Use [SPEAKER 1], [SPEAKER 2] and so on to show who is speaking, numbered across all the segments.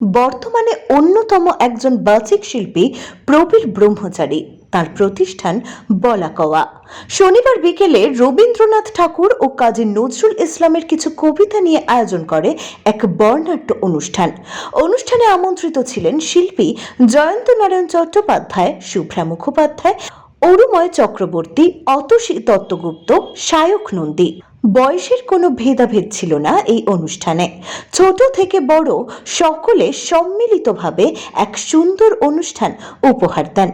[SPEAKER 1] বর্তমানে অন্যতম একজন বাচিক শিল্পী প্রবীর ব্রহ্মচারী। তার প্রতিষ্ঠান বলাকওয়া। শনিবার বিকেলে রবীন্দ্রনাথ ঠাকুর ও কাজী নজরুল ইসলামের কিছু কবিতা নিয়ে আয়োজন করে এক বর্ণাঢ্য অনুষ্ঠান। অনুষ্ঠানে আমন্ত্রিত ছিলেন শিল্পী জয়ন্ত নারায়ণ চট্টোপাধ্যায়, শুভ্রা মুখোপাধ্যায়, অরুময় চক্রবর্তী, অতসী দত্তগুপ্ত সায়ক নন্দী। বয়সের কোনো ভেদাভেদ ছিল না এই অনুষ্ঠানে। ছোট থেকে বড় সকলে সম্মিলিতভাবে এক সুন্দর অনুষ্ঠান উপহার দেন।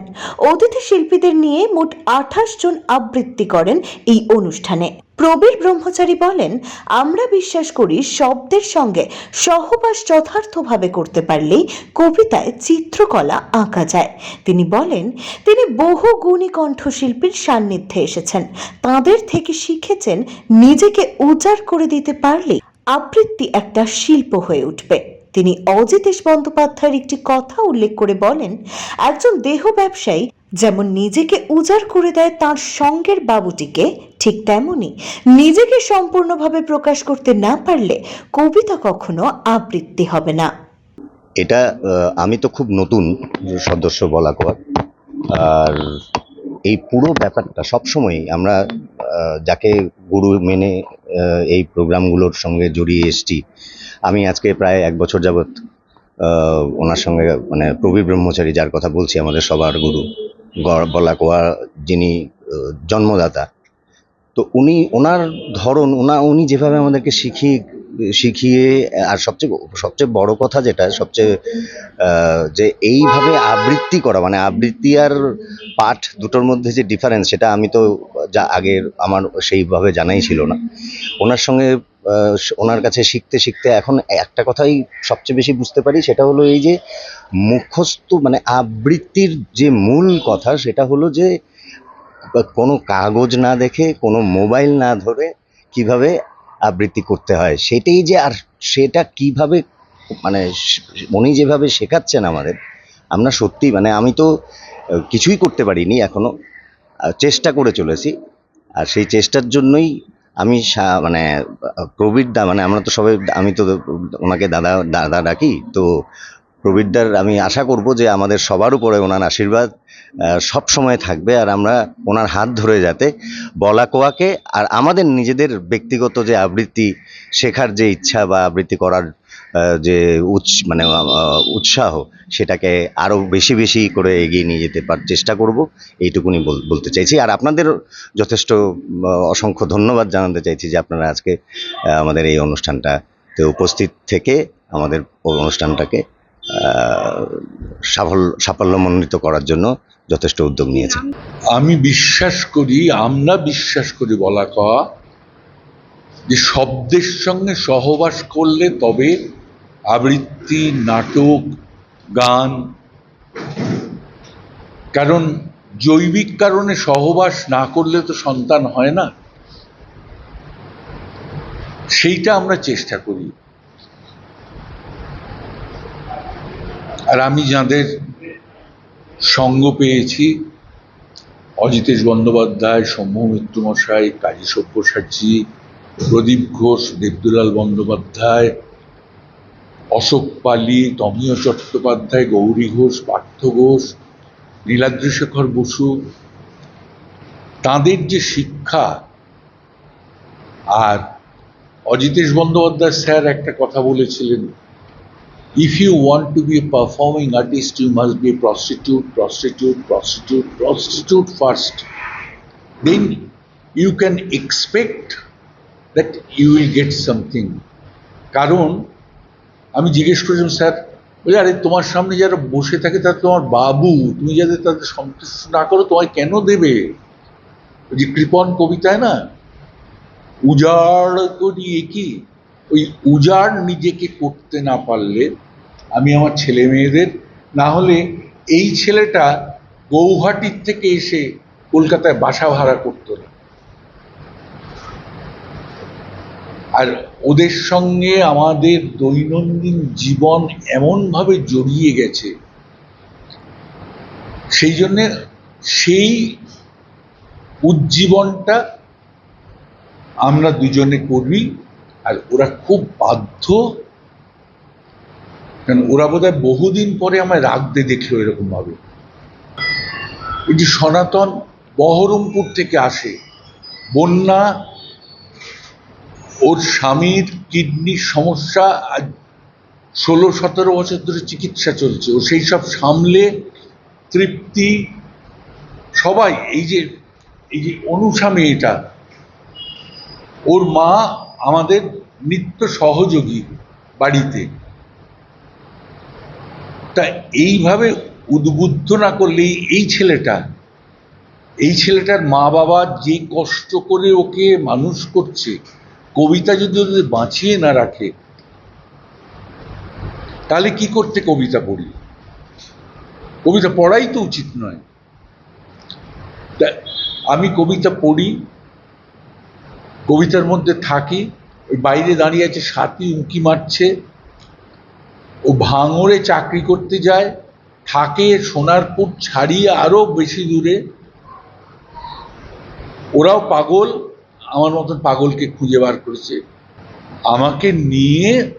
[SPEAKER 1] অতিথি শিল্পীদের নিয়ে মোট আঠাশ জন আবৃত্তি করেন এই অনুষ্ঠানে। প্রবীর ব্রহ্মচারী বলেন, আমরা বিশ্বাস করি শব্দের সঙ্গে সহবাস যথার্থভাবে করতে পারলেই কবিতায় চিত্রকলা আঁকা যায়। তিনি বলেন, তিনি বহু গুণী কণ্ঠশিল্পীর সান্নিধ্যে এসেছেন। তাদের থেকে শিখেছেন নিজেকে উজাড় করে দিতে পারলে আবৃত্তি একটা শিল্প হয়ে উঠবে। তিনি অজিতেশ বন্দ্যোপাধ্যায়ের একটি কথা উল্লেখ করে বলেন, একজন দেহ ব্যবসায়ী যেমন নিজেকে উজাড় করে দেয় তার সঙ্গের বাবুটিকে, ঠিক তেমনি নিজেকে সম্পূর্ণভাবে প্রকাশ করতে না পারলে কবিতা কখনো আবৃত্তি হবে না।
[SPEAKER 2] এটা আমি তো খুব নতুন সদস্য বলা কর। আর এই পুরো ব্যাপারটা সবসময় আমরা যাকে গুরু মেনে এই প্রোগ্রামগুলোর সঙ্গে জড়িয়ে এসেছি। আমি আজকে প্রায় এক বছর যাবৎ ওনার সঙ্গে মানে প্রবীর ব্রহ্মচারী যার কথা বলছি, আমাদের সবার গুরু। বলা কোয়া যিনি জন্মদাতা। তো উনি, ওনার ধরন, ওনা, উনি যেভাবে আমাদেরকে শিখিয়ে শিখিয়ে, আর সবচেয়ে সবচেয়ে বড় কথা যেটা, সবচেয়ে যে এইভাবে আবৃত্তি করা মানে আবৃত্তি আর পাঠ দুটোর মধ্যে যে ডিফারেন্স সেটা আমি তো যা আগের, আমার সেইভাবে জানাই ছিল না। ওনার সঙ্গে ওনার কাছে শিখতে শিখতে এখন একটা কথাই সবচেয়ে বেশি বুঝতে পারি সেটা হলো এই যে মুখস্থ মানে আবৃত্তির যে মূল কথা সেটা হলো যে কোনো কাগজ না দেখে কোনো মোবাইল না ধরে কীভাবে আবৃত্তি করতে হয় সেটাই যে আর সেটা কীভাবে মানে উনি যেভাবে শেখাচ্ছেন আমাদের আমরা সত্যি মানে আমি তো কিছুই করতে পারিনি এখনও আহ, চেষ্টা করে চলেছি আর সেই চেষ্টার জন্যই আমি মানে প্রবীর প্রবীরদা মানে আমরা তো সবাই, আমি তো ওনাকে দাদা দাদা ডাকি, তো প্রবীরদার আমি আশা করব যে আমাদের সবার উপরে ওনার আশীর্বাদ সব সময় থাকবে, আর আমরা ওনার হাত ধরে যাতে বলা কোয়াকে আর আমাদের নিজেদের ব্যক্তিগত যে আবৃত্তি শেখার যে ইচ্ছা বা আবৃত্তি করার যে উৎস মানে উৎসাহ, সেটাকে আরও বেশি বেশি করে এগিয়ে নিয়ে যেতে পার, চেষ্টা করব। এইটুকুনি বল- বলতে চাইছি। আর আপনাদের যথেষ্ট অসংখ্য ধন্যবাদ জানাতে চাইছি যে আপনারা আজকে আমাদের এই অনুষ্ঠানটাতে উপস্থিত থেকে আমাদের অনুষ্ঠানটাকে সাফল্য সাফল্যমণ্ডিত করার জন্য যথেষ্ট উদ্যোগ নিয়েছে
[SPEAKER 3] আমি বিশ্বাস করি, আমরা বিশ্বাস করি, বলা কওয়া যে শব্দের সঙ্গে সহবাস করলে তবে আবৃত্তি, নাটক, গান। কারণ জৈবিক কারণে সহবাস না করলে তো সন্তান হয় না। সেইটা আমরা চেষ্টা করি। আর আমি যাদের সঙ্গ পেয়েছি, অজিতেশ বন্দ্যোপাধ্যায়, সৌম্য মিত্রমশাই, কাজী সব্যসাচী, প্রদীপ ঘোষ, দেবদুলাল বন্দ্যোপাধ্যায় অশোক পালি তমীয় চট্টোপাধ্যায়, গৌরী ঘোষ, পার্থ ঘোষ, নীলাদ্রিশেখর বসু, তাদের যে শিক্ষা আর অজিতেশ বন্দ্যোপাধ্যায় স্যার একটা কথা বলেছিলেন if you want to be performing artist you must be prostitute prostitute prostitute prostitute first then you can expect that you will get something কারণ আমি জিজ্ঞেস করেছিলাম, স্যার, বলে, আরে, তোমার সামনে যারা বসে থাকে, তারা তোমার বাবু। তুমি যাদের তাদের সন্তুষ্ট না করো, তোমায় কেন দেবে? ওই যে কৃপন কবিতায় না? উজাড় করিয়ে কি? ওই উজাড় নিজেকে করতে না পারলে আমি আমার ছেলে মেয়েদের, না হলে এই ছেলেটা গৌহাটির থেকে এসে কলকাতায় বাসা ভাড়া করতো না। আর ওদের সঙ্গে আমাদের দৈনন্দিন জীবন এমনভাবে জড়িয়ে গেছে, সেই জন্যে সেই উজ্জীবনটা আমরা দুজনে করি আর ওরা খুব বাধ্য। কারণ ওরা বোধহয় বহুদিন পরে আমায় রাখতে দেখল এরকম ভাবে এই যে সনাতন বহরমপুর থেকে আসে, বন্যা ওর স্বামীর কিডনির সমস্যা ষোলো, সতেরো বছর ধরে চিকিৎসা চলছে। ও সেই সব সামলে তৃপ্তি সবাই, এই যে এই যে অনুষা মেয়েটা, ওর মা আমাদের নিত্য সহযোগী বাড়িতে। তা এইভাবে উদ্বুদ্ধ না করলে এই ছেলেটা, এই ছেলেটার মা বাবা যে কষ্ট করে ওকে মানুষ করছে কবিতা যদি ওদের বাঁচিয়ে না রাখে, তাহলে কি করতে কবিতা পড়ি? কবিতা পড়াই তো উচিত নয়। আমি কবিতা পড়ি, কবিতার মধ্যে থাকি, ওই বাইরে দাঁড়িয়ে আছে সাথী, উঁকি মারছে, ও ভাঙড়ে চাকরি করতে যায়, থাকে সোনারপুর ছাড়িয়ে আরও বেশি দূরে, ওরাও পাগল আমার মতন পাগলকে খুঁজে বার করেছে। আমাকে নিয়ে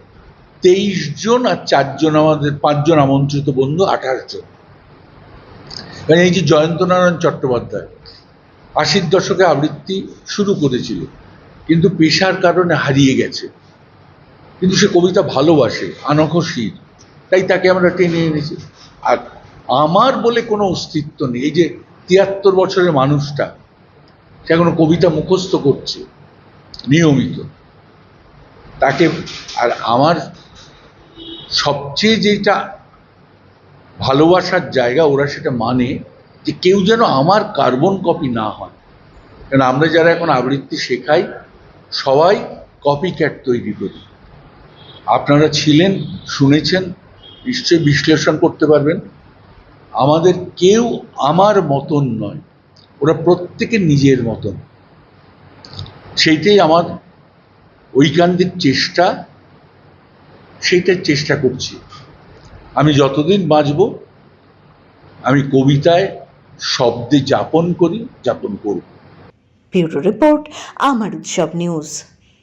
[SPEAKER 3] তেইশ জন আর চারজন আমাদের পাঁচজন আমন্ত্রিত বন্ধু, আঠাশ জন। মানে এই যে জয়ন্ত নারায়ণ চট্টোপাধ্যায়, আশির দশকে আবৃত্তি শুরু করেছিল, কিন্তু পেশার কারণে হারিয়ে গেছে। কিন্তু সে কবিতা ভালোবাসে আনখশীর তাই তাকে আমরা টেনে এনেছি। আর আমার বলে কোনো অস্তিত্ব নেই। এই যে তিয়াত্তর বছরের মানুষটা সে এখনও কবিতা মুখস্থ করছে, নিয়মিত। তাকে আর আমার সবচেয়ে যেটা ভালোবাসার জায়গা ওরা সেটা মানে যে কেউ যেন আমার কার্বন কপি না হয়। কারণ আমরা যারা এখন আবৃত্তি শেখাই, সবাই কপি ক্যাট তৈরি করি। আপনারা ছিলেন, শুনেছেন, নিশ্চয়ই বিশ্লেষণ করতে পারবেন। আমাদের কেউ আমার মতন নয়। ওরা প্রত্যেকে নিজের মতন। সেইটাই আমার ঐকান্তিক চেষ্টা, সেইটার চেষ্টা করছি। আমি যতদিন বাঁচব, আমি কবিতায় শব্দে যাপন করি, যাপন করব।
[SPEAKER 1] ব্যুরো রিপোর্ট, আমার উৎসব নিউজ।